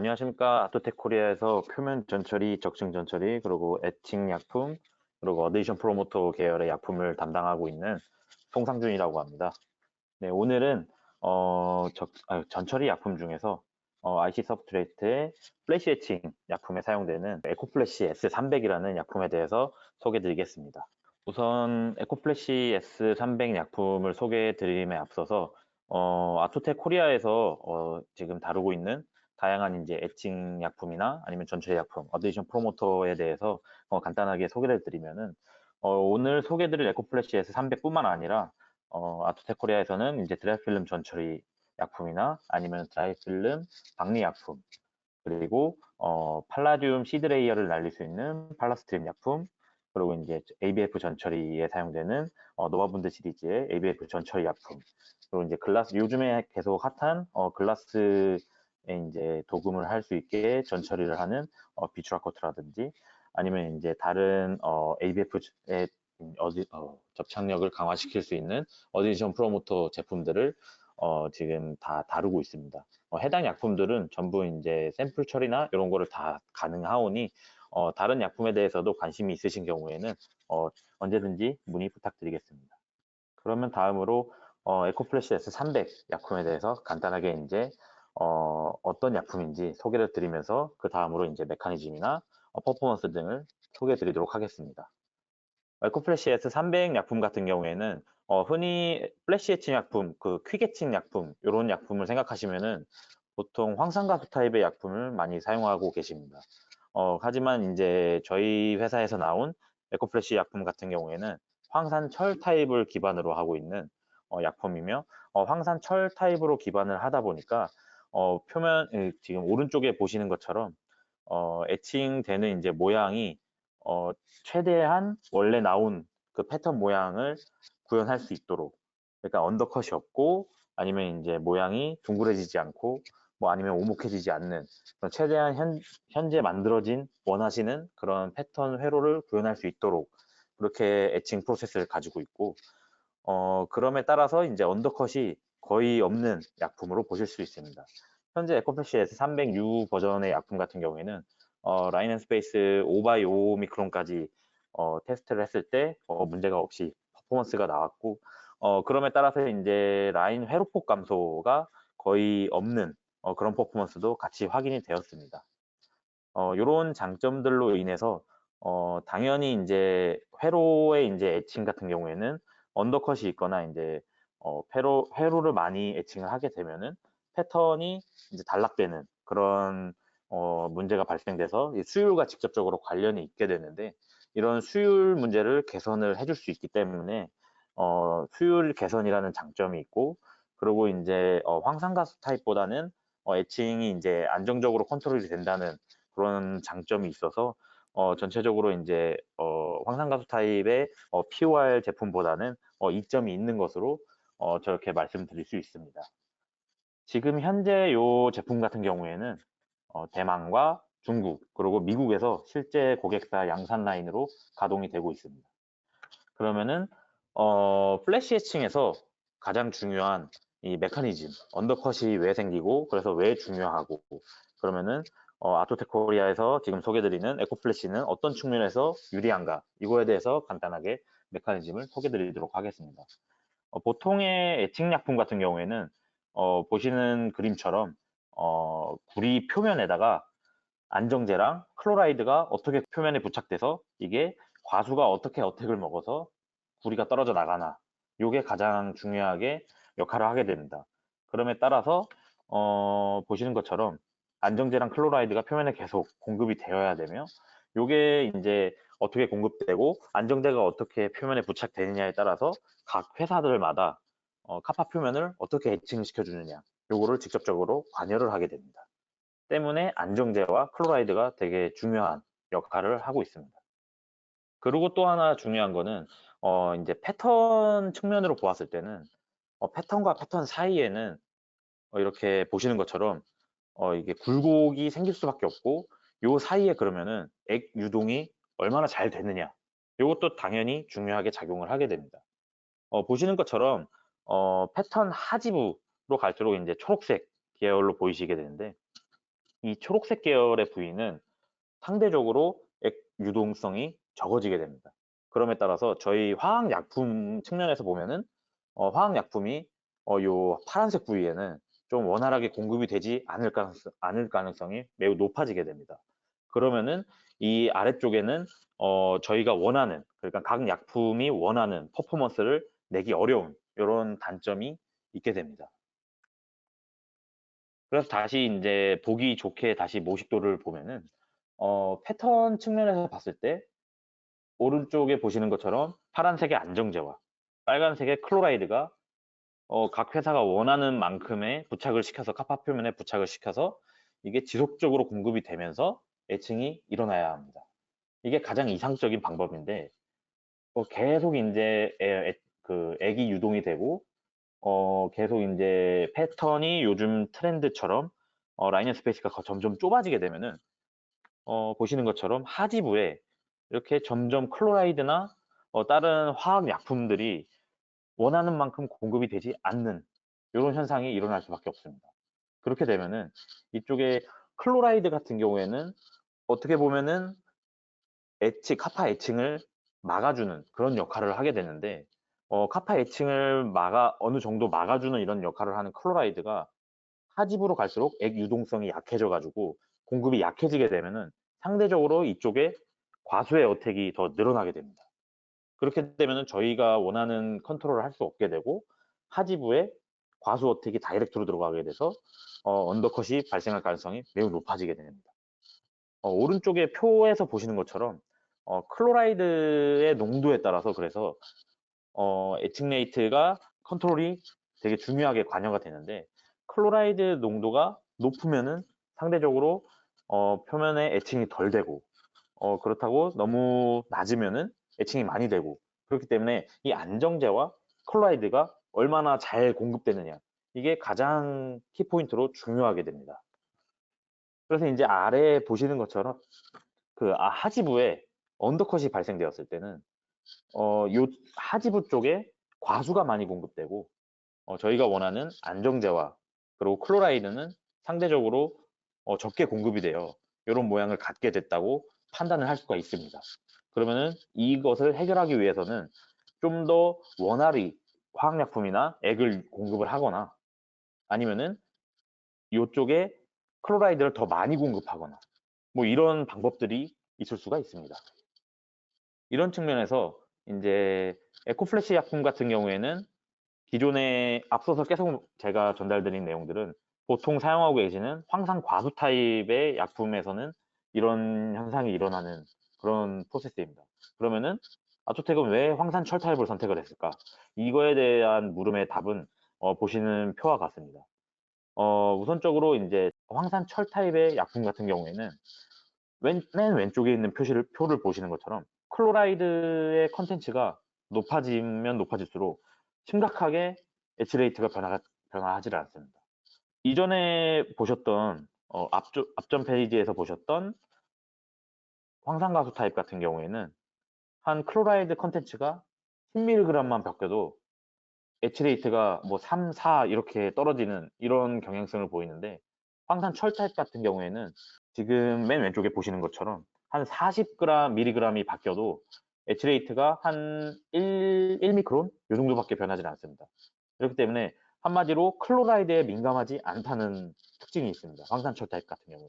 안녕하십니까. 아토텍 코리아에서 표면 전처리, 적층 전처리, 그리고 애칭 약품, 그리고 어데이션 프로모터 계열의 약품을 담당하고 있는 송상준이라고 합니다. 네, 오늘은 어, 적, 아, 전처리 약품 중에서 어, IC 서브트레이트의 플래시 애칭 약품에 사용되는 에코플래시 S300이라는 약품에 대해서 소개해 드리겠습니다. 우선 에코플래시 S300 약품을 소개해 드림에 앞서서 어, 아토텍 코리아에서 어, 지금 다루고 있는 다양한 이제 애칭 약품이나 아니면 전체 약품, 어데이션 프로모터에 대해서 어, 간단하게 소개를 드리면은 어, 오늘 소개드릴 에코플래시 S300뿐만 아니라 어, 아토텍 코리아에서는 이제 드라이필름 전처리 약품이나 아니면 드라이필름 박리 약품 그리고 어, 팔라듐 시드레이어를 날릴 수 있는 팔라스트림 약품 그리고 이제 ABF 전처리에 사용되는 어, 노바분드 시리즈의 ABF 전처리 약품 그리고 이제 글라스 요즘에 계속 핫한 어, 글라스에 이제 도금을 할 수 있게 전처리를 하는 어, 비추라 코트라든지 아니면 이제 다른 어, ABF의 어디, 어, 접착력을 강화시킬 수 있는 어디션 프로모터 제품들을 어, 지금 다 다루고 있습니다. 어, 해당 약품들은 전부 이제 샘플 처리나 이런 거를 다 가능하오니 어, 다른 약품에 대해서도 관심이 있으신 경우에는 어, 언제든지 문의 부탁드리겠습니다. 그러면 다음으로 어, 에코플래시 S300 약품에 대해서 간단하게 이제 어, 어떤 약품인지 소개를 드리면서 그 다음으로 이제 메커니즘이나 어, 퍼포먼스 등을 소개해 드리도록 하겠습니다. 에코플래시 S300 약품 같은 경우에는 어, 흔히 플래시 애칭 약품, 그퀵 애칭 약품 이런 약품을 생각하시면은 보통 황산가스 타입의 약품을 많이 사용하고 계십니다. 어, 하지만 이제 저희 회사에서 나온 에코플래시 약품 같은 경우에는 황산철 타입을 기반으로 하고 있는 어, 약품이며 어, 황산철 타입으로 기반을 하다 보니까 어, 표면 지금 오른쪽에 보시는 것처럼 어, 애칭되는 이제 모양이 어, 최대한 원래 나온 그 패턴 모양을 구현할 수 있도록 그러니까 언더컷이 없고 아니면 이제 모양이 둥그레지지 않고 뭐 아니면 오목해지지 않는 최대한 현, 현재 만들어진 원하시는 그런 패턴 회로를 구현할 수 있도록 그렇게 애칭 프로세스를 가지고 있고 어, 그럼에 따라서 이제 언더컷이 거의 없는 약품으로 보실 수 있습니다. 현재 에코패시 S306 버전의 약품 같은 경우에는 어, 라인 앤 스페이스 5x5 미크론까지 어, 테스트를 했을 때 어, 문제가 없이 퍼포먼스가 나왔고 어, 그럼에 따라서 이제 라인 회로폭 감소가 거의 없는 어, 그런 퍼포먼스도 같이 확인이 되었습니다. 어, 이런 장점들로 인해서 어, 당연히 이제 회로의 이제 애칭 같은 경우에는 언더컷이 있거나 이제 어, 회로, 회로를 많이 애칭을 하게 되면은 패턴이 이제 단락되는 그런 어, 문제가 발생돼서 수율과 직접적으로 관련이 있게 되는데 이런 수율 문제를 개선을 해줄 수 있기 때문에 어, 수율 개선이라는 장점이 있고 그리고 이제 어, 황산가스 타입보다는 어, 애칭이 이제 안정적으로 컨트롤이 된다는 그런 장점이 있어서 어, 전체적으로 이제 어, 황산가수 타입의 어, POR 제품보다는 어, 이점이 있는 것으로 어, 저렇게 말씀드릴 수 있습니다. 지금 현재 이 제품 같은 경우에는 어, 대만과 중국 그리고 미국에서 실제 고객사 양산 라인으로 가동이 되고 있습니다. 그러면은 어, 플래시 해칭에서 가장 중요한 이 메커니즘, 언더컷이 왜 생기고 그래서 왜 중요하고 그러면은 어, 아토텍 코리아에서 지금 소개드리는 에코플래시는 어떤 측면에서 유리한가 이거에 대해서 간단하게 메커니즘을 소개드리도록 하겠습니다. 어, 보통의 애칭약품 같은 경우에는 어, 보시는 그림처럼 어, 구리 표면에다가 안정제랑 클로라이드가 어떻게 표면에 부착돼서 이게 과수가 어떻게 어택을 먹어서 구리가 떨어져 나가나 이게 가장 중요하게 역할을 하게 됩니다. 그럼에 따라서 어, 보시는 것처럼 안정제랑 클로라이드가 표면에 계속 공급이 되어야 되며 이게 이제 어떻게 공급되고 안정제가 어떻게 표면에 부착되느냐에 따라서 각 회사들마다 어, 카파 표면을 어떻게 애칭시켜 주느냐 요거를 직접적으로 관여를 하게 됩니다. 때문에 안정제와 클로라이드가 되게 중요한 역할을 하고 있습니다. 그리고 또 하나 중요한 거는 어, 이제 패턴 측면으로 보았을 때는 어, 패턴과 패턴 사이에는 어, 이렇게 보시는 것처럼 어, 이게 굴곡이 생길 수밖에 없고 요 사이에 그러면은 액 유동이 얼마나 잘 되느냐 이것도 당연히 중요하게 작용을 하게 됩니다. 어, 보시는 것처럼 어, 패턴 하지부로 갈수록 이제 초록색 계열로 보이시게 되는데 이 초록색 계열의 부위는 상대적으로 액 유동성이 적어지게 됩니다. 그럼에 따라서 저희 화학약품 측면에서 보면은 어, 화학약품이 어, 요 파란색 부위에는 좀 원활하게 공급이 되지 않을 가능성, 않을 가능성이 매우 높아지게 됩니다. 그러면은 이 아래쪽에는 어, 저희가 원하는 그러니까 각 약품이 원하는 퍼포먼스를 내기 어려운 이런 단점이 있게 됩니다. 그래서 다시 이제 보기 좋게 다시 모식도를 보면은 어, 패턴 측면에서 봤을 때 오른쪽에 보시는 것처럼 파란색의 안정제와 빨간색의 클로라이드가 어, 각 회사가 원하는 만큼의 부착을 시켜서 카파 표면에 부착을 시켜서 이게 지속적으로 공급이 되면서 애칭이 일어나야 합니다. 이게 가장 이상적인 방법인데 어, 계속 이제 애, 애, 그 액이 유동이 되고 어, 계속 이제 패턴이 요즘 트렌드처럼 어, 라이너 스페이스가 점점 좁아지게 되면은 어, 보시는 것처럼 하지부에 이렇게 점점 클로라이드나 어, 다른 화학 약품들이 원하는 만큼 공급이 되지 않는 이런 현상이 일어날 수밖에 없습니다. 그렇게 되면은 이쪽에 클로라이드 같은 경우에는 어떻게 보면은 애칭, 카파 애칭을 막아주는 그런 역할을 하게 되는데 어, 카파 애칭을 막아 어느 정도 막아주는 이런 역할을 하는 클로라이드가 하집으로 갈수록 액 유동성이 약해져 가지고 공급이 약해지게 되면은 상대적으로 이쪽에 과수의 어택이 더 늘어나게 됩니다. 그렇게 되면은 저희가 원하는 컨트롤을 할 수 없게 되고 하지부에 과수 어택이 다이렉트로 들어가게 돼서 어, 언더컷이 발생할 가능성이 매우 높아지게 됩니다. 어, 오른쪽에 표에서 보시는 것처럼 어, 클로라이드의 농도에 따라서 그래서 어, 에칭 레이트가 컨트롤이 되게 중요하게 관여가 되는데 클로라이드 농도가 높으면은 상대적으로 어, 표면에 에칭이 덜 되고 어, 그렇다고 너무 낮으면은 에칭이 많이 되고 그렇기 때문에 이 안정제와 클로라이드가 얼마나 잘 공급되느냐 이게 가장 키포인트로 중요하게 됩니다. 그래서 이제 아래 보시는 것처럼 그 아, 하지부에 언더컷이 발생되었을 때는 어, 요 하지부 쪽에 과수가 많이 공급되고 어, 저희가 원하는 안정제와 그리고 클로라이드는 상대적으로 어, 적게 공급이 돼요. 이런 모양을 갖게 됐다고 판단을 할 수가 있습니다. 그러면은 이것을 해결하기 위해서는 좀 더 원활히 화학약품이나 액을 공급을 하거나 아니면은 이쪽에 클로라이드를 더 많이 공급하거나 뭐 이런 방법들이 있을 수가 있습니다. 이런 측면에서 이제 에코플래시 약품 같은 경우에는 기존에 앞서서 계속 제가 전달드린 내용들은 보통 사용하고 계시는 황산 과수 타입의 약품에서는 이런 현상이 일어나는 그런 프로세스입니다. 그러면은 아토텍은 왜 황산 철 타입을 선택을 했을까? 이거에 대한 물음의 답은 어, 보시는 표와 같습니다. 어, 우선적으로 이제 황산 철 타입의 약품 같은 경우에는 왼, 맨 왼쪽에 있는 표시를, 표를 보시는 것처럼 클로라이드의 컨텐츠가 높아지면 높아질수록 심각하게 에치레이트가 변화, 변화하지 않습니다. 이전에 보셨던 어, 앞조, 앞전 페이지에서 보셨던 황산가수 타입 같은 경우에는 한 클로라이드 컨텐츠가 10mg만 바뀌어도 에치레이트가 뭐 3, 4 이렇게 떨어지는 이런 경향성을 보이는데 황산 철 타입 같은 경우에는 지금 맨 왼쪽에 보시는 것처럼 한 40g, mg이 바뀌어도 에치레이트가 한 1, 1미크론? 이 정도밖에 변하지 않습니다. 그렇기 때문에 한마디로 클로라이드에 민감하지 않다는 특징이 있습니다. 황산철 타입 같은 경우는.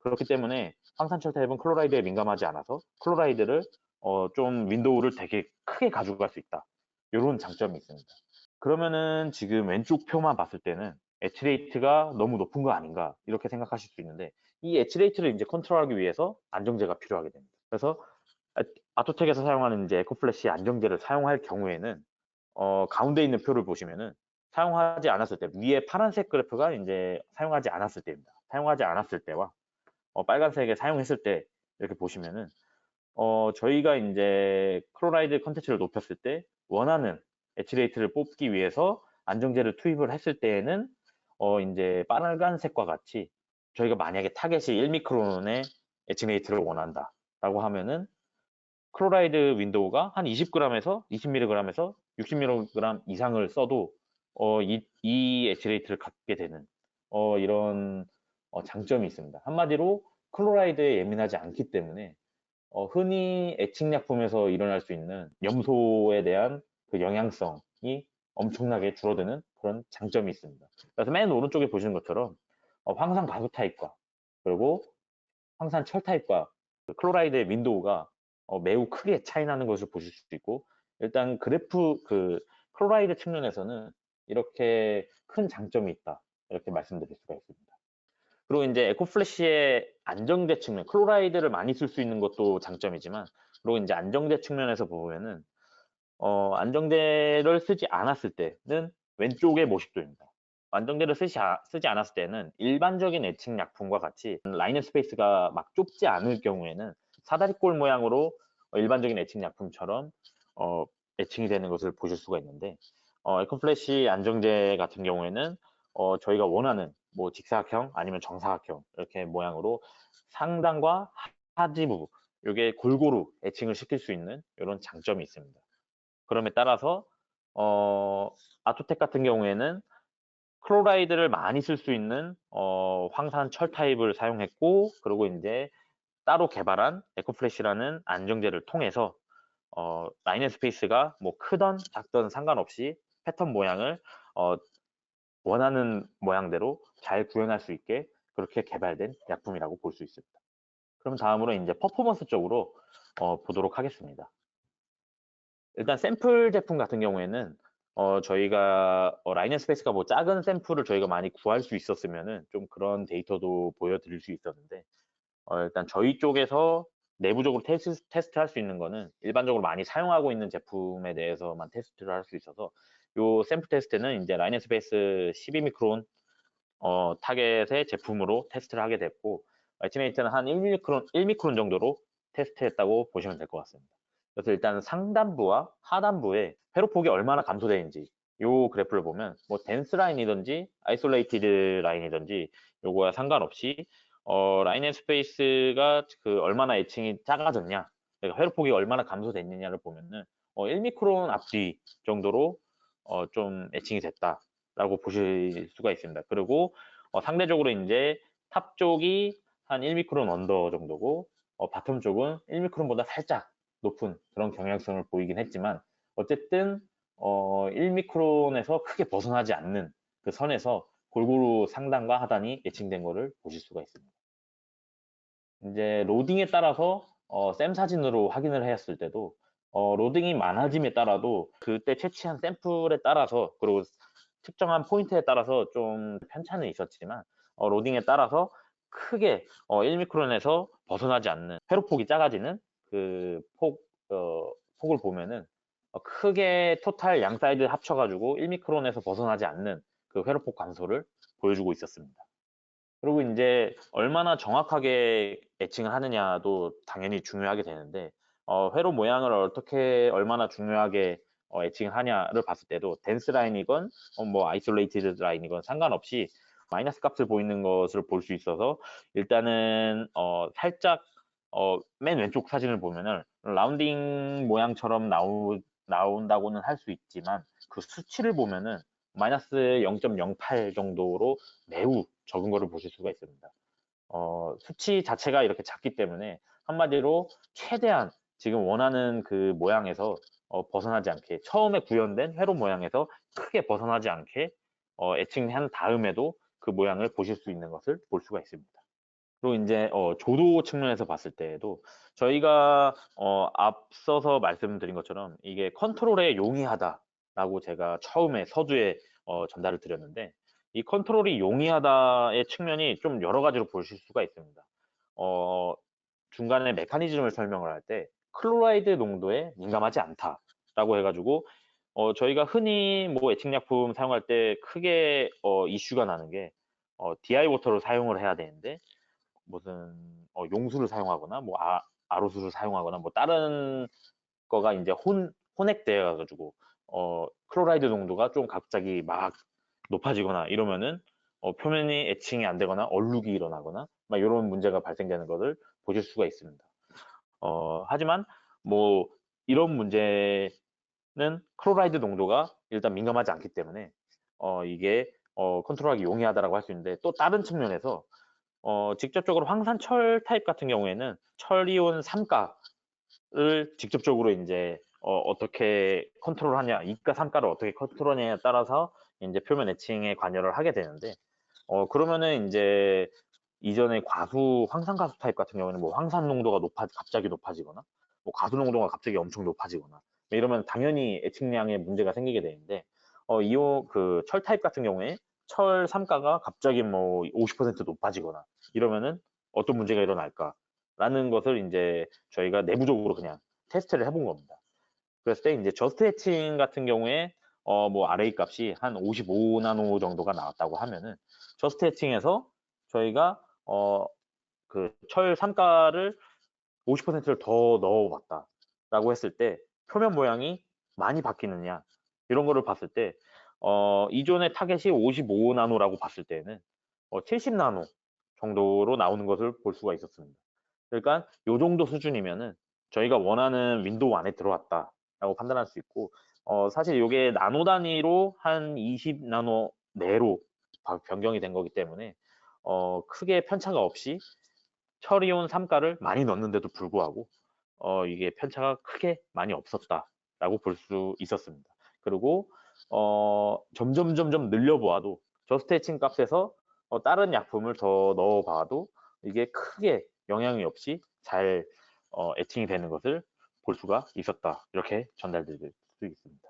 그렇기 때문에 황산철 타입은 클로라이드에 민감하지 않아서 클로라이드를 어, 좀 윈도우를 되게 크게 가져갈 수 있다. 이런 장점이 있습니다. 그러면은 지금 왼쪽 표만 봤을 때는 에치레이트가 너무 높은 거 아닌가 이렇게 생각하실 수 있는데 이 에치레이트를 이제 컨트롤하기 위해서 안정제가 필요하게 됩니다. 그래서 아토텍에서 사용하는 이제 에코플래시 안정제를 사용할 경우에는 어, 가운데 있는 표를 보시면은 사용하지 않았을 때 위에 파란색 그래프가 이제 사용하지 않았을 때입니다. 사용하지 않았을 때와 어, 빨간색에 사용했을 때 이렇게 보시면은 어, 저희가 이제 클로라이드 컨텐츠를 높였을 때 원하는 에치레이트를 뽑기 위해서 안정제를 투입을 했을 때에는 어, 이제 빨간색과 같이 저희가 만약에 타겟이 1미크론의 에치레이트를 원한다 라고 하면은 클로라이드 윈도우가 한 20g에서 20mg에서 60mg 이상을 써도 어, 이, 이 에치레이트를 갖게 되는 어, 이런 어, 장점이 있습니다. 한마디로 클로라이드에 예민하지 않기 때문에 어, 흔히 애칭약품에서 일어날 수 있는 염소에 대한 그 영향성이 엄청나게 줄어드는 그런 장점이 있습니다. 그래서 맨 오른쪽에 보시는 것처럼 어, 황산 가수 타입과 그리고 황산 철 타입과 그 클로라이드의 윈도우가 어, 매우 크게 차이 나는 것을 보실 수 있고 일단 그래프 그 클로라이드 측면에서는 이렇게 큰 장점이 있다 이렇게 말씀드릴 수가 있습니다. 그리고 이제 에코플래시의 안정제 측면, 클로라이드를 많이 쓸 수 있는 것도 장점이지만, 그리고 이제 안정제 측면에서 보면은, 어, 안정제를 쓰지 않았을 때는 왼쪽의 모식도입니다. 안정제를 쓰지, 아- 쓰지 않았을 때는 일반적인 애칭 약품과 같이 라인업 스페이스가 막 좁지 않을 경우에는 사다리꼴 모양으로 어, 일반적인 애칭 약품처럼 어, 애칭이 되는 것을 보실 수가 있는데 어, 에코플래시 안정제 같은 경우에는 어, 저희가 원하는 뭐 직사각형 아니면 정사각형 이렇게 모양으로 상단과 하지부 이게 골고루 애칭을 시킬 수 있는 이런 장점이 있습니다. 그럼에 따라서 어, 아토텍 같은 경우에는 클로라이드를 많이 쓸 수 있는 어, 황산 철 타입을 사용했고 그리고 이제 따로 개발한 에코플래시라는 안정제를 통해서 어, 라인앤 스페이스가 뭐 크던 작던 상관없이 패턴 모양을 어, 원하는 모양대로 잘 구현할 수 있게 그렇게 개발된 약품이라고 볼 수 있습니다. 그럼 다음으로 이제 퍼포먼스 쪽으로 어, 보도록 하겠습니다. 일단 샘플 제품 같은 경우에는 어, 저희가 어, 라인앤 스페이스가 뭐 작은 샘플을 저희가 많이 구할 수 있었으면은 좀 그런 데이터도 보여드릴 수 있었는데 어, 일단 저희 쪽에서 내부적으로 테스트, 테스트 할 수 있는 거는 일반적으로 많이 사용하고 있는 제품에 대해서만 테스트를 할 수 있어서 요 샘플 테스트는 이제 라인앤 스페이스 12 미크론 어, 타겟의 제품으로 테스트를 하게 됐고 에티메이트는 한 1미크론, 1미크론 정도로 테스트했다고 보시면 될 것 같습니다. 그래서 일단 상단부와 하단부에 회로폭이 얼마나 감소되는지 요 그래프를 보면 뭐 덴스 라인이든지 아이솔레이티드 라인이든지 요거와 상관없이 어, 라인 앤 스페이스가 그 얼마나 애칭이 작아졌냐 그러니까 회로폭이 얼마나 감소됐느냐를 보면은 어, 1미크론 앞뒤 정도로 어, 좀 애칭이 됐다라고 보실 수가 있습니다. 그리고 어, 상대적으로 이제 탑 쪽이 한 1미크론 언더 정도고 어, 바텀 쪽은 1미크론보다 살짝 높은 그런 경향성을 보이긴 했지만 어쨌든 어, 1미크론에서 크게 벗어나지 않는 그 선에서 골고루 상단과 하단이 예칭된 것을 보실 수가 있습니다. 이제 로딩에 따라서 어, 샘 사진으로 확인을 했을 때도 어, 로딩이 많아짐에 따라도 그때 채취한 샘플에 따라서 그리고 특정한 포인트에 따라서 좀 편차는 있었지만 어, 로딩에 따라서 크게 어, 1미크론에서 벗어나지 않는 회로폭이 작아지는 그 폭, 어, 폭을 보면은 어, 크게 토탈 양 사이드 합쳐가지고 1미크론에서 벗어나지 않는 그 회로폭 감소를 보여주고 있었습니다. 그리고 이제 얼마나 정확하게 애칭을 하느냐도 당연히 중요하게 되는데 어, 회로 모양을 어떻게 얼마나 중요하게 어, 애칭을 하냐를 봤을 때도 댄스 라인이건 어, 뭐 아이솔레이티드 라인이건 상관없이 마이너스 값을 보이는 것을 볼 수 있어서 일단은 어, 살짝 어, 맨 왼쪽 사진을 보면은 라운딩 모양처럼 나오, 나온다고는 할 수 있지만 그 수치를 보면은 마이너스 0.08 정도로 매우 적은 거를 보실 수가 있습니다. 어, 수치 자체가 이렇게 작기 때문에 한마디로 최대한 지금 원하는 그 모양에서 어, 벗어나지 않게 처음에 구현된 회로 모양에서 크게 벗어나지 않게 어, 애칭한 다음에도 그 모양을 보실 수 있는 것을 볼 수가 있습니다. 그리고 이제 어, 조도 측면에서 봤을 때에도 저희가 어, 앞서서 말씀드린 것처럼 이게 컨트롤에 용이하다라고 제가 처음에 서두에 어, 전달을 드렸는데 이 컨트롤이 용이하다의 측면이 좀 여러 가지로 보실 수가 있습니다. 어, 중간에 메커니즘을 설명을 할 때 클로라이드 농도에 민감하지 않다라고 해가지고 어, 저희가 흔히 뭐 애칭약품 사용할 때 크게 어, 이슈가 나는 게 어, DI 워터를 사용을 해야 되는데 무슨 어, 용수를 사용하거나 뭐 아, 아로수를 사용하거나 뭐 다른 거가 이제 혼 혼액되어 가지고 어, 클로라이드 농도가 좀 갑자기 막 높아지거나 이러면은 어, 표면이 애칭이 안 되거나 얼룩이 일어나거나 막 이런 문제가 발생되는 것을 보실 수가 있습니다. 어, 하지만 뭐 이런 문제는 클로라이드 농도가 일단 민감하지 않기 때문에 어, 이게 어, 컨트롤하기 용이하다라고 할 수 있는데 또 다른 측면에서 어, 직접적으로 황산철 타입 같은 경우에는 철이온 3가를 직접적으로 이제 어, 떻게 컨트롤하냐, 2가, 3가를 어떻게 컨트롤하냐에 따라서 이제 표면 애칭에 관여를 하게 되는데, 어, 그러면은 이제 이전에 과수, 황산 가수 타입 같은 경우에는 뭐 황산 농도가 높아, 갑자기 높아지거나, 뭐 가수 농도가 갑자기 엄청 높아지거나, 뭐 이러면 당연히 애칭량에 문제가 생기게 되는데, 어, 이오, 그, 철 타입 같은 경우에 철 3가가 갑자기 뭐 50% 높아지거나 이러면은 어떤 문제가 일어날까? 라는 것을 이제 저희가 내부적으로 그냥 테스트를 해본 겁니다. 그랬을 때 이제 저스트 해칭 같은 경우에 어, 뭐 RA 값이 한 55나노 정도가 나왔다고 하면은 저스트 해칭에서 저희가 어, 그철 3가를 50%를 더 넣어봤다 라고 했을 때 표면 모양이 많이 바뀌느냐 이런 거를 봤을 때 어, 이전의 타겟이 55나노라고 봤을 때는 어, 70나노 정도로 나오는 것을 볼 수가 있었습니다. 그러니까 이 정도 수준이면은 저희가 원하는 윈도우 안에 들어왔다라고 판단할 수 있고 어, 사실 이게 나노 단위로 한 20나노 내로 변경이 된 거기 때문에 어, 크게 편차가 없이 철이온 3가를 많이 넣는데도 불구하고 어, 이게 편차가 크게 많이 없었다라고 볼 수 있었습니다. 그리고 어, 점점 점점 늘려보아도 저스테칭 값에서 어, 다른 약품을 더 넣어봐도 이게 크게 영향이 없이 잘 어, 애칭이 되는 것을 볼 수가 있었다. 이렇게 전달드릴 수 있습니다.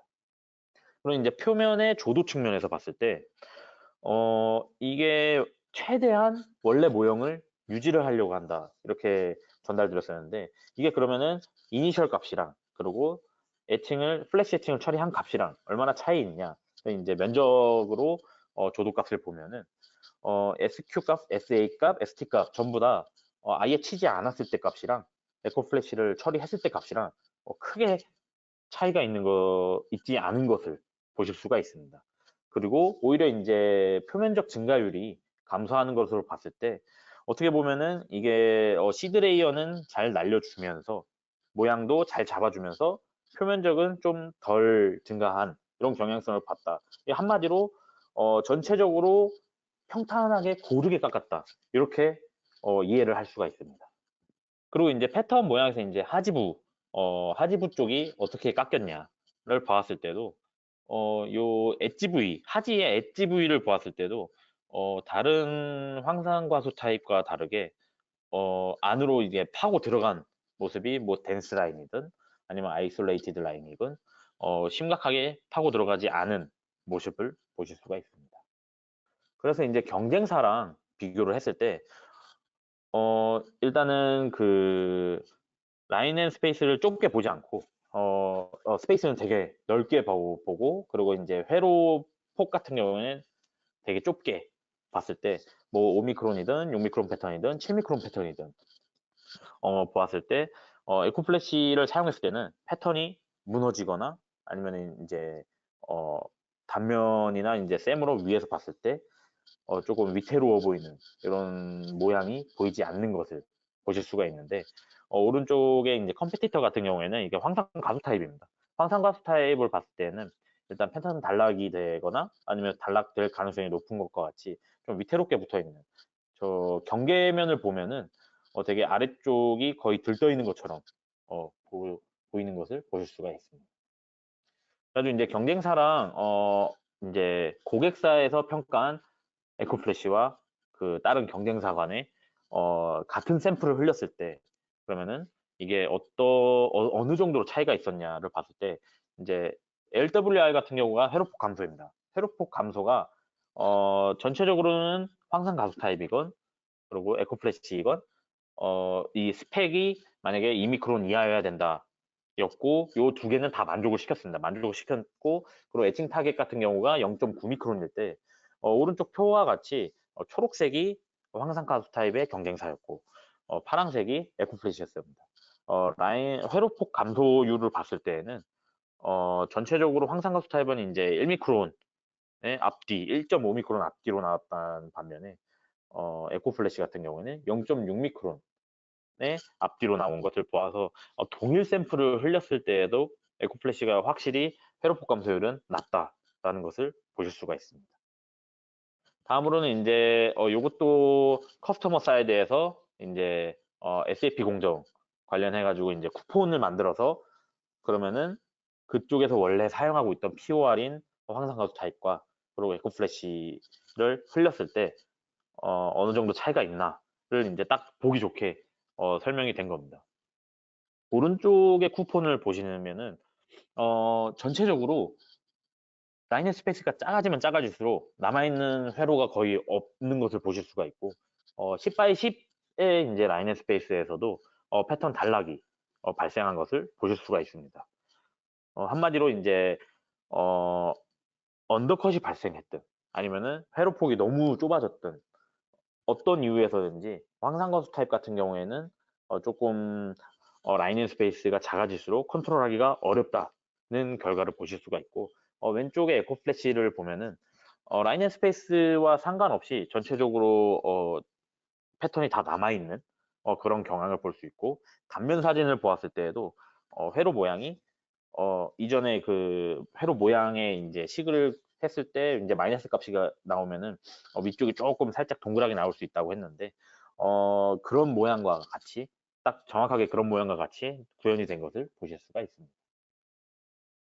그럼 이제 표면의 조도 측면에서 봤을 때, 어, 이게 최대한 원래 모형을 유지를 하려고 한다. 이렇게 전달드렸었는데, 이게 그러면은 이니셜 값이랑, 그리고 애칭을, 플래시 애칭을 처리한 값이랑 얼마나 차이 있냐. 이제 면적으로 어, 조도 값을 보면은, 어, SQ 값, SA 값, ST 값 전부 다 어, 아예 치지 않았을 때 값이랑 에코 플래시를 처리했을 때 값이랑 어, 크게 차이가 있는 거 있지 않은 것을 보실 수가 있습니다. 그리고 오히려 이제 표면적 증가율이 감소하는 것으로 봤을 때 어떻게 보면은 이게 어, 시드 레이어는 잘 날려주면서 모양도 잘 잡아주면서 표면적은 좀 덜 증가한 이런 경향성을 봤다. 한마디로 어, 전체적으로 평탄하게 고르게 깎았다. 이렇게 어, 이해를 할 수가 있습니다. 그리고 이제 패턴 모양에서 이제 하지부, 어, 하지부 쪽이 어떻게 깎였냐를 봤을 때도 어, 요 엣지 부위, 하지의 엣지 부위를 보았을 때도 어, 다른 황산과수 타입과 다르게 어, 안으로 이제 파고 들어간 모습이 뭐 댄스 라인이든 아니면 아이솔레이티드 라인이든 어, 심각하게 파고 들어가지 않은 모습을 보실 수가 있습니다. 그래서 이제 경쟁사랑 비교를 했을 때, 어, 일단은 그 라인 앤 스페이스를 좁게 보지 않고, 어, 어, 스페이스는 되게 넓게 보고, 그리고 이제 회로 폭 같은 경우에는 되게 좁게 봤을 때, 뭐 5미크론이든 6미크론 패턴이든 7미크론 패턴이든, 어, 보았을 때, 어, 에코 플래시를 사용했을 때는 패턴이 무너지거나 아니면 이제, 어, 단면이나 이제 샘으로 위에서 봤을 때 어, 조금 위태로워 보이는 이런 모양이 보이지 않는 것을 보실 수가 있는데 어, 오른쪽에 이제 컴피티터 같은 경우에는 이게 황산 가수 타입입니다. 황산 가수 타입을 봤을 때는 일단 펜타는 단락이 되거나 아니면 단락될 가능성이 높은 것과 같이 좀 위태롭게 붙어 있는 저 경계면을 보면은 어, 되게 아래쪽이 거의 들떠 있는 것처럼 어, 보, 보이는 것을 보실 수가 있습니다. 그래서 이제 경쟁사랑 어, 이제 고객사에서 평가한 에코플래시와 그 다른 경쟁사 간에 어, 같은 샘플을 흘렸을 때 그러면은 이게 어떠 어, 느 정도로 차이가 있었냐를 봤을 때 이제 LWR 같은 경우가 회로폭 감소입니다. 회로폭 감소가 어, 전체적으로는 황산 가수 타입이건 그리고 에코플래시이건 어, 이 스펙이 만약에 2미크론 이하여야 된다 였고 요 두 개는 다 만족을 시켰습니다. 만족을 시켰고 그리고 애칭 타겟 같은 경우가 0.9미크론일 때 어, 오른쪽 표와 같이 어, 초록색이 황산가수 타입의 경쟁사였고 어, 파란색이 에코플래시였습니다. 어, 라인 회로폭 감소율을 봤을 때에는 어, 전체적으로 황산가수 타입은 이제 1미크론의 앞뒤, 1.5미크론 앞뒤로 나왔다는 반면에 어, 에코플래시 같은 경우는 0.6미크론의 앞뒤로 나온 것을 보아서 어, 동일 샘플을 흘렸을 때에도 에코플래시가 확실히 회로폭 감소율은 낮다라는 것을 보실 수가 있습니다. 다음으로는 이제 어, 요것도 커스터머 사이드에서 이제 어, SAP 공정 관련해 가지고 이제 쿠폰을 만들어서 그러면은 그쪽에서 원래 사용하고 있던 POR인 황산가수 타입과 그리고 에코플래시를 흘렸을 때 어, 어느 정도 차이가 있나를 이제 딱 보기 좋게 어, 설명이 된 겁니다. 오른쪽의 쿠폰을 보시면은 어, 전체적으로 라인의 스페이스가 작아지면 작아질수록 남아있는 회로가 거의 없는 것을 보실 수가 있고 어, 10 by 10의 이제 라인의 스페이스에서도 어, 패턴 단락이 어, 발생한 것을 보실 수가 있습니다. 어, 한마디로 이제 어, 언더컷이 발생했든 아니면은 회로 폭이 너무 좁아졌든 어떤 이유에서든지 황산거수 타입 같은 경우에는 어, 조금 어, 라인인 스페이스가 작아질수록 컨트롤하기가 어렵다는 결과를 보실 수가 있고 어, 왼쪽에 에코 플래시를 보면은 어, 라인인 스페이스와 상관없이 전체적으로 어, 패턴이 다 남아있는 어, 그런 경향을 볼 수 있고 단면 사진을 보았을 때에도 어, 회로 모양이 어, 이전에 그 회로 모양의 이제 식을 했을 때 이제 마이너스 값이 나오면은 어, 위쪽이 조금 살짝 동그랗게 나올 수 있다고 했는데 어, 그런 모양과 같이 딱 정확하게 그런 모양과 같이 구현이 된 것을 보실 수가 있습니다.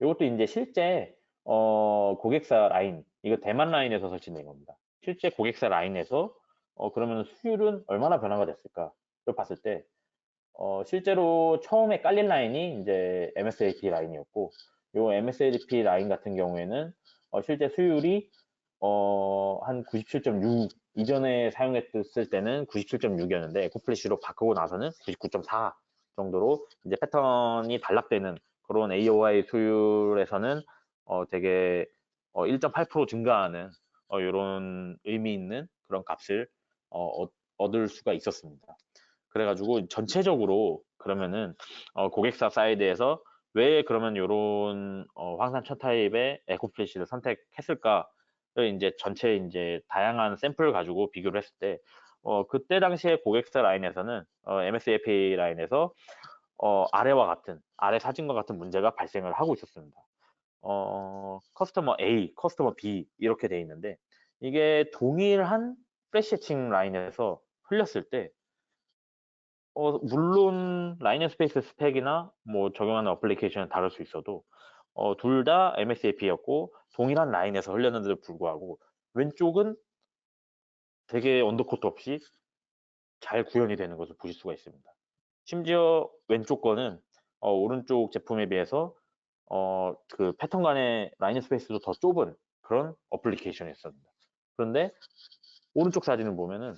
이것도 이제 실제 어, 고객사 라인 이거 대만 라인에서 설치된 겁니다. 실제 고객사 라인에서 어, 그러면 수율은 얼마나 변화가 됐을까를 봤을 때 어, 실제로 처음에 깔린 라인이 이제 MSAP 라인이었고, 요 MSAP 라인 같은 경우에는 어, 실제 수율이 어, 한 97.6 이전에 사용했을 때는 97.6이었는데 에코플래시로 바꾸고 나서는 99.4 정도로 이제 패턴이 단락되는 그런 AOI 수율에서는 어, 되게 어, 1.8% 증가하는 어, 이런 의미 있는 그런 값을 어, 얻을 수가 있었습니다. 그래가지고 전체적으로 그러면은 어, 고객사 사이드에서 왜 그러면 이런 어, 황산 첫 타입의 에코플래시를 선택했을까를 이제 전체 이제 다양한 샘플을 가지고 비교를 했을 때 어, 그때 당시에 고객사 라인에서는 어, MSAP 라인에서 어, 아래와 같은 아래 사진과 같은 문제가 발생을 하고 있었습니다. 어, 커스터머 A, 커스터머 B 이렇게 돼 있는데 이게 동일한 플래시 해칭 라인에서 흘렸을 때 어, 물론 라이너 스페이스 스펙이나 뭐 적용하는 어플리케이션은 다를 수 있어도 어, 둘 다 MSAP였고 동일한 라인에서 흘렸는데도 불구하고 왼쪽은 되게 언더코트 없이 잘 구현이 되는 것을 보실 수가 있습니다. 심지어 왼쪽 거는 어, 오른쪽 제품에 비해서 어, 그 패턴 간의 라인 스페이스도 더 좁은 그런 어플리케이션이었습니다. 그런데 오른쪽 사진을 보면은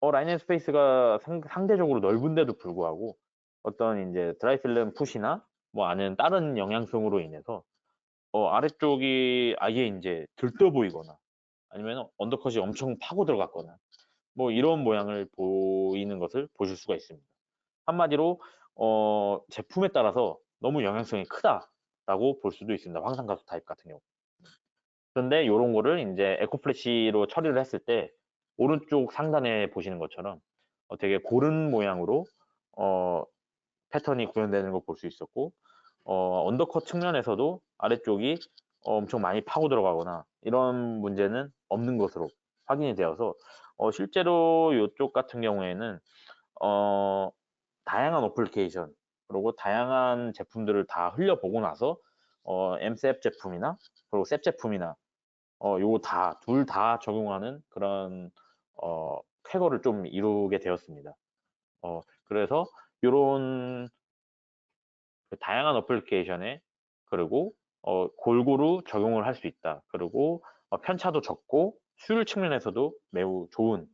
어, 라인앤 스페이스가 상, 대적으로 넓은데도 불구하고 어떤 이제 드라이필름 푸시나 뭐 아는 다른 영향성으로 인해서 어, 아래쪽이 아예 이제 들떠 보이거나 아니면 언더컷이 엄청 파고 들어갔거나 뭐 이런 모양을 보이는 것을 보실 수가 있습니다. 한마디로 어, 제품에 따라서 너무 영향성이 크다라고 볼 수도 있습니다. 황산가수 타입 같은 경우. 그런데 이런 거를 이제 에코플래시로 처리를 했을 때 오른쪽 상단에 보시는 것처럼 어, 되게 고른 모양으로 어, 패턴이 구현되는 걸 볼 수 있었고 어, 언더컷 측면에서도 아래쪽이 어, 엄청 많이 파고 들어가거나 이런 문제는 없는 것으로 확인이 되어서 어, 실제로 이쪽 같은 경우에는 어, 다양한 어플리케이션 그리고 다양한 제품들을 다 흘려보고 나서 어, MS앱 제품이나 그리고 셉 제품이나 어, 요거 다, 둘 다 적용하는 그런 어, 쾌거를 좀 이루게 되었습니다. 어, 그래서 이런 그 다양한 어플리케이션에 그리고 어, 골고루 적용을 할 수 있다. 그리고 어, 편차도 적고 수율 측면에서도 매우 좋은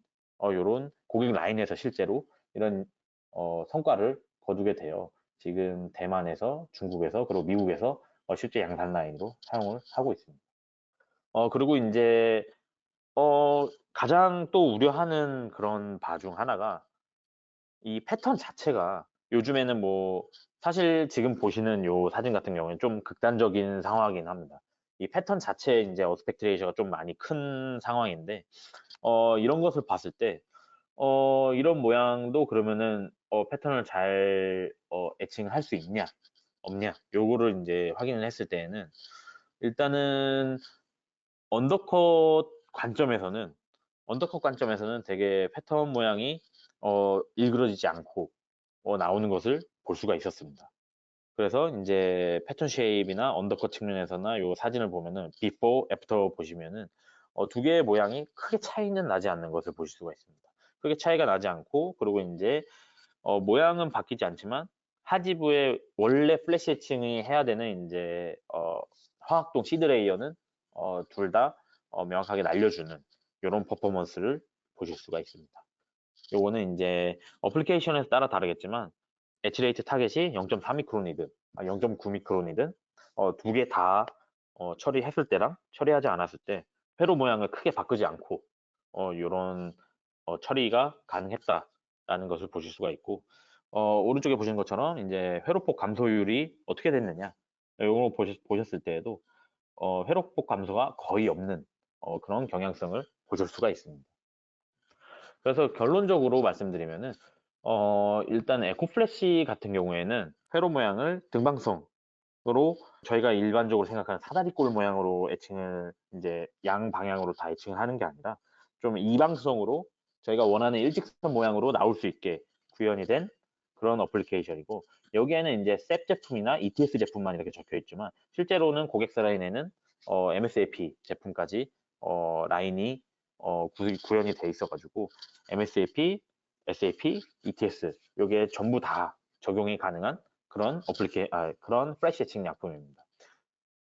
이런 어, 고객 라인에서 실제로 이런 어, 성과를 거두게 되어 지금 대만에서 중국에서 그리고 미국에서 어, 실제 양산 라인으로 사용을 하고 있습니다. 어, 그리고 이제 어, 가장 또 우려하는 그런 바 중 하나가 이 패턴 자체가 요즘에는 뭐 사실 지금 보시는 요 사진 같은 경우에는 좀 극단적인 상황이긴 합니다. 이 패턴 자체 이제 어스펙트 레이셔가 좀 많이 큰 상황인데 어, 이런 것을 봤을 때 어, 이런 모양도 그러면은 어, 패턴을 잘 어, 애칭할 수 있냐 없냐 요거를 이제 확인을 했을 때에는 일단은 언더컷 관점에서는 언더컷 관점에서는 되게 패턴 모양이 어, 일그러지지 않고 어, 나오는 것을 볼 수가 있었습니다. 그래서 이제 패턴 쉐입이나 언더컷 측면에서나 이 사진을 보면은 before, after 보시면은 어, 두 개의 모양이 크게 차이는 나지 않는 것을 보실 수가 있습니다. 크게 차이가 나지 않고 그리고 이제 어, 모양은 바뀌지 않지만 하지부의 원래 플래시 해칭이 해야 되는 이제 어, 화학동 시드 레이어는 어, 둘다 어, 명확하게 날려주는 이런 퍼포먼스를 보실 수가 있습니다. 요거는 이제 어플리케이션에 따라 다르겠지만 엣지레이트 타겟이 0.4 미크론이든 0.9 미크론이든 어, 두 개 다 어, 처리했을 때랑 처리하지 않았을 때 회로 모양을 크게 바꾸지 않고 어, 이런 어, 처리가 가능했다라는 것을 보실 수가 있고 어, 오른쪽에 보시는 것처럼 이제 회로폭 감소율이 어떻게 됐느냐 이걸 보셨, 보셨 을 때에도 어, 회로폭 감소가 거의 없는 어, 그런 경향성을 보실 수가 있습니다. 그래서 결론적으로 말씀드리면은 어, 일단 에코 플래시 같은 경우에는 회로 모양을 등방성으로 저희가 일반적으로 생각하는 사다리꼴 모양으로 애칭을 이제 양 방향으로 다 애칭을 하는 게 아니라 좀 이방성으로 저희가 원하는 일직선 모양으로 나올 수 있게 구현이 된 그런 어플리케이션이고 여기에는 이제 셉 제품이나 ETS 제품만 이렇게 적혀 있지만 실제로는 고객사 라인에는 어, MSAP 제품까지 어, 라인이 어, 구, 구현이 돼 있어가지고 MSAP, SAP, ETS 요게 전부 다 적용이 가능한 그런 어플리케 아, 그런 플래시 해칭 약품입니다.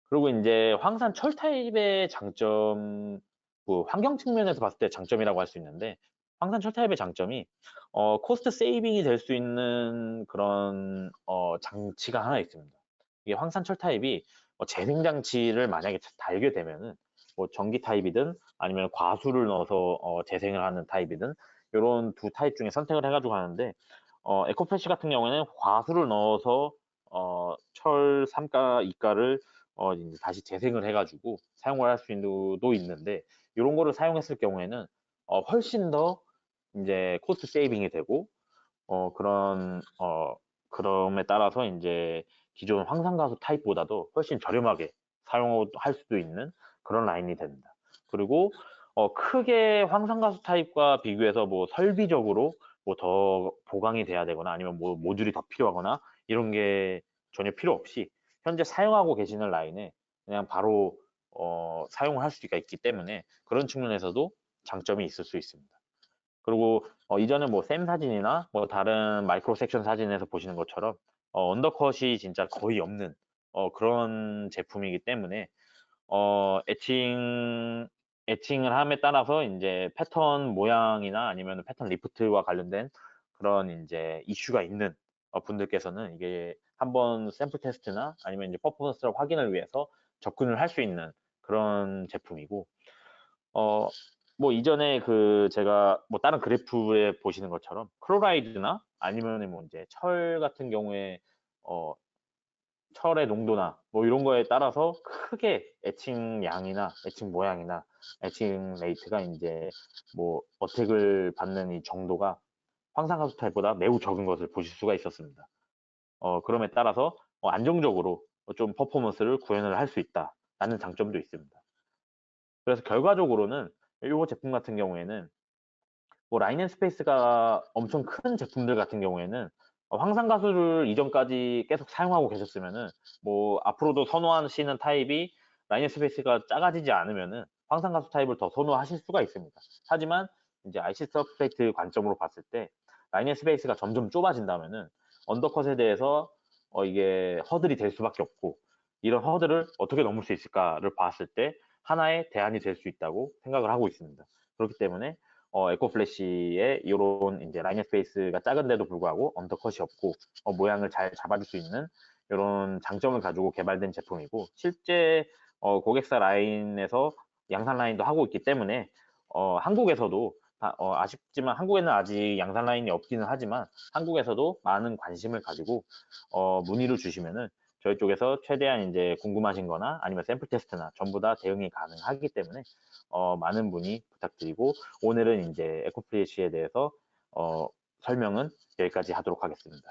그리고 이제 황산 철 타입의 장점, 뭐 환경 측면에서 봤을 때 장점이라고 할 수 있는데 황산 철 타입의 장점이 어, 코스트 세이빙이 될 수 있는 그런 어, 장치가 하나 있습니다. 이게 황산 철 타입이 어, 재생 장치를 만약에 달게 되면은 뭐 전기 타입이든 아니면 과수를 넣어서 어, 재생을 하는 타입이든 이런 두 타입 중에 선택을 해가지고 하는데 어, 에코프레시 같은 경우에는 과수를 넣어서 어, 철 3가 2가를 어, 이제 다시 재생을 해가지고 사용을 할 수도 있는데 이런 거를 사용했을 경우에는 어, 훨씬 더 이제 코스트 세이빙이 되고 어, 그런 어, 그럼에 따라서 이제 기존 황산가수 타입보다도 훨씬 저렴하게 사용할 수도 있는 그런 라인이 됩니다. 그리고 어, 크게 황산가수 타입과 비교해서 뭐 설비적으로 뭐 더 보강이 돼야 되거나 아니면 뭐 모듈이 더 필요하거나 이런 게 전혀 필요 없이 현재 사용하고 계시는 라인에 그냥 바로 어, 사용을 할 수가 있기 때문에 그런 측면에서도 장점이 있을 수 있습니다. 그리고 어, 이전에 뭐샘 사진이나 뭐 다른 마이크로 섹션 사진에서 보시는 것처럼 어, 언더컷이 진짜 거의 없는 어, 그런 제품이기 때문에 어, 애칭 애칭을 함에 따라서 이제 패턴 모양이나 아니면 패턴 리프트와 관련된 그런 이제 이슈가 있는 어, 분들께서는 이게 한번 샘플 테스트나 아니면 이제 퍼포먼스를 확인을 위해서 접근을 할 수 있는 그런 제품이고 어, 뭐 이전에 그 제가 뭐 다른 그래프에 보시는 것처럼 클로라이드나 아니면 뭐 이제 철 같은 경우에 어, 철의 농도나 뭐 이런 거에 따라서 크게 애칭 양이나 애칭 모양이나 애칭 레이트가 이제 뭐 어택을 받는 이 정도가 황산가수 타입보다 매우 적은 것을 보실 수가 있었습니다. 어, 그럼에 따라서 어, 안정적으로 좀 퍼포먼스를 구현을 할 수 있다라는 장점도 있습니다. 그래서 결과적으로는 이 제품 같은 경우에는 뭐 라인 앤 스페이스가 엄청 큰 제품들 같은 경우에는 어, 황산 가수를 이전까지 계속 사용하고 계셨으면은 뭐 앞으로도 선호하시는 타입이 라인 앤 스페이스가 작아지지 않으면은 황산 가수 타입을 더 선호하실 수가 있습니다. 하지만 이제 IC 서브스트레이트 관점으로 봤을 때 라인 앤 스페이스가 점점 좁아진다면은 언더컷에 대해서 어 이게 허들이 될 수밖에 없고 이런 허들을 어떻게 넘을 수 있을까를 봤을 때 하나의 대안이 될 수 있다고 생각을 하고 있습니다. 그렇기 때문에 어, 에코 플래시의 이런 이제 라인 스페이스가 작은데도 불구하고 언더컷이 없고 어, 모양을 잘 잡아줄 수 있는 이런 장점을 가지고 개발된 제품이고 실제 어, 고객사 라인에서 양산 라인도 하고 있기 때문에 어, 한국에서도 어, 아쉽지만 한국에는 아직 양산 라인이 없기는 하지만 한국에서도 많은 관심을 가지고 어, 문의를 주시면은 저희 쪽에서 최대한 이제 궁금하신 거나 아니면 샘플 테스트나 전부 다 대응이 가능하기 때문에 어, 많은 문의 부탁드리고 오늘은 이제 에코플리시에 대해서 어, 설명은 여기까지 하도록 하겠습니다.